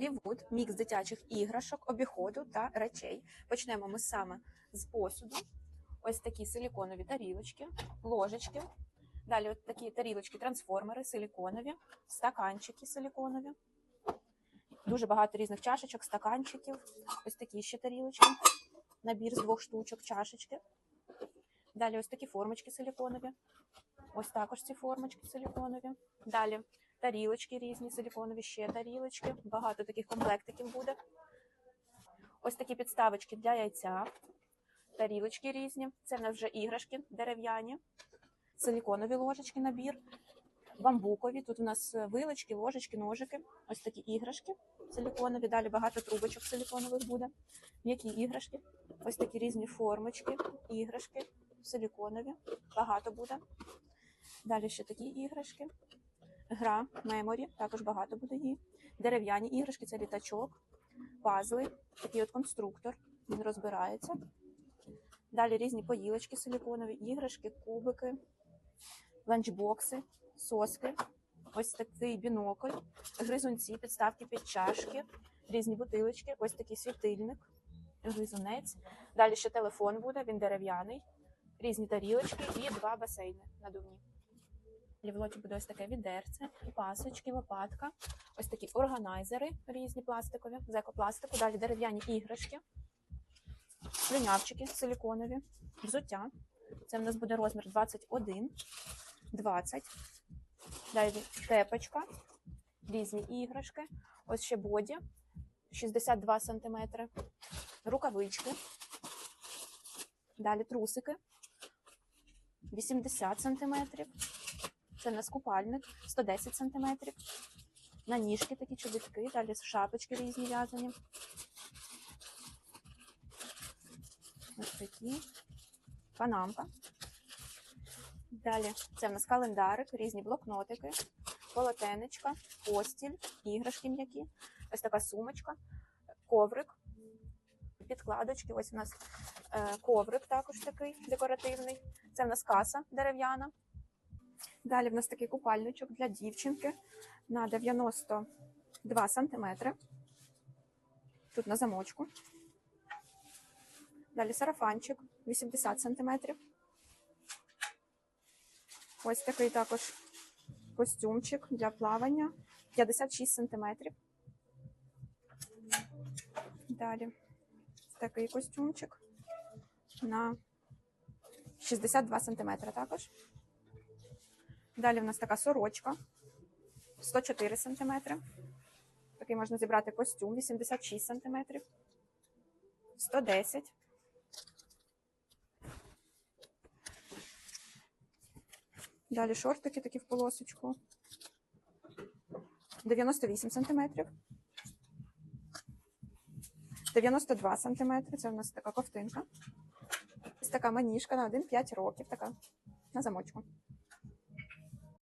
Лівуд, мікс дитячих іграшок, обіходу та речей. Почнемо ми саме з посуду. Ось такі силіконові тарілочки, ложечки. Далі от такі тарілочки, трансформери, силіконові, стаканчики силіконові. Дуже багато різних чашечок, стаканчиків. Ось такі ще тарілочки. Набір з двох штучок, чашечки. Далі ось такі формочки силіконові. Ось також ці формочки силіконові. Далі тарілочки різні, силіконові, ще тарілочки. Багато таких комплектиків буде. Ось такі підставочки для яйця, тарілочки різні. Це в нас вже іграшки дерев'яні, силіконові ложечки, набір, бамбукові. Тут у нас вилочки, ложечки, ножики. Ось такі іграшки силіконові. Далі багато трубочок силіконових буде. М'які іграшки. Ось такі різні формочки, іграшки, силіконові. Багато буде. Далі ще такі іграшки. Гра меморі, також багато буде її. Дерев'яні іграшки це літачок, пазли, такий от конструктор, він розбирається. Далі різні поїлочки силіконові, іграшки, кубики, ланчбокси, соски, ось такий бінокль, гризунці, підставки під чашки, різні бутилочки, ось такий світильник, гризунець. Далі ще телефон буде, він дерев'яний, різні тарілочки і два басейни надувні. В лоті буде ось таке відерце, пасочки, лопатка, ось такі органайзери різні пластикові, з екопластику, далі дерев'яні іграшки, слюнявчики силіконові, взуття. Це в нас буде розмір 21, 20. Далі тепочка, різні іграшки. Ось ще боді 62 см, рукавички. Далі трусики 80 см. Це в нас купальник 110 см. На ніжки такі чобітки, далі шапочки різні в'язані. Ось такі. Панамка. Далі це в нас календарик, різні блокнотики, полотенечка, постіль, іграшки м'які. Ось така сумочка, коврик, підкладочки. Ось у нас е, коврик також такий декоративний. Це в нас каса дерев'яна. Далі в нас такий купальничок для дівчинки на 92 сантиметри. Тут на замочку. Далі сарафанчик 80 сантиметрів. Ось такий також костюмчик для плавання 56 сантиметрів. Далі такий костюмчик на 62 сантиметри також. Далі в нас така сорочка 104 см. Такий можна зібрати костюм 86 см. 110. Далі шортики такі в полосочку. 98 см. 92 см. Це у нас така ковтинка. Ось така маніжка на 1-5 років. Така на замочку.